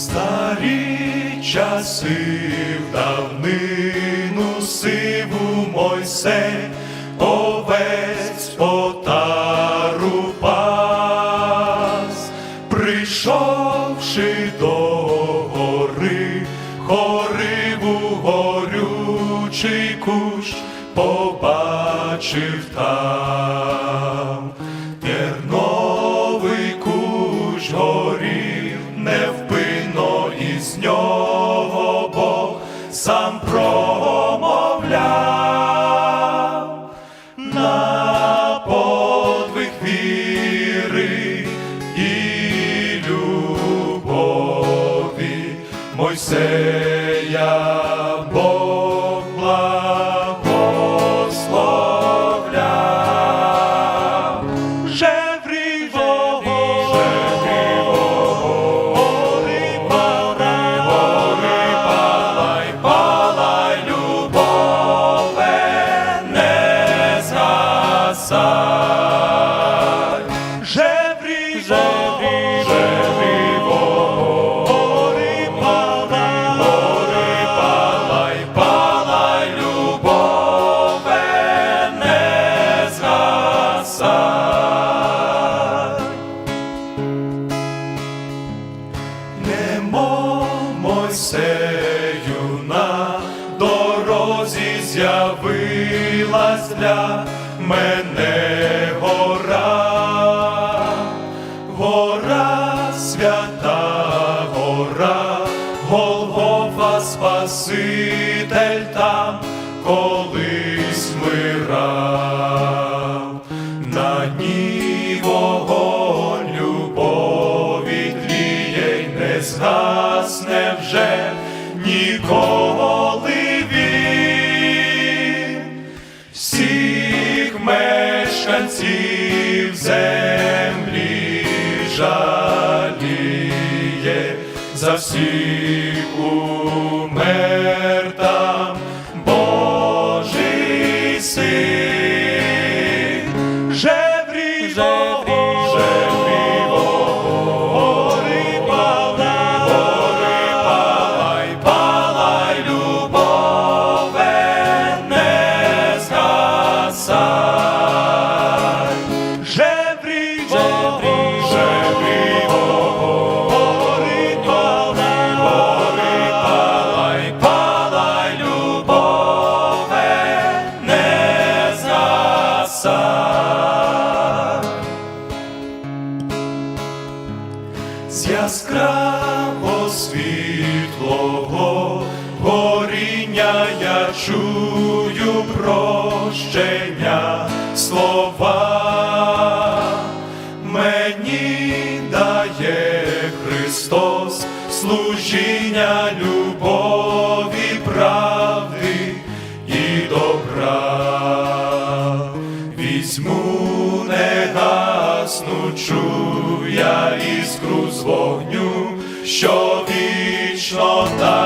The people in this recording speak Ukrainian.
Старі часи в давнину сиву Мойсей, овець потару пас, прийшовши до гори, хориву горючий кущ, побачив там сам промовляв згасай. Жеврівого, гори палай, гори палай, палай, любове, не згасай. Немо Мойсею на дорозі з'явилась для мене гора, гора свята гора, Голгофа Спаситель там колись мирав, на дні вогонь любові тліє не згасне вже ніколи за всіх умер згасай. з яскраво світлого горіння я чую прощення слова. Мені дає Христос служіння любові, негаснучу я іскру з вогню, що вічно там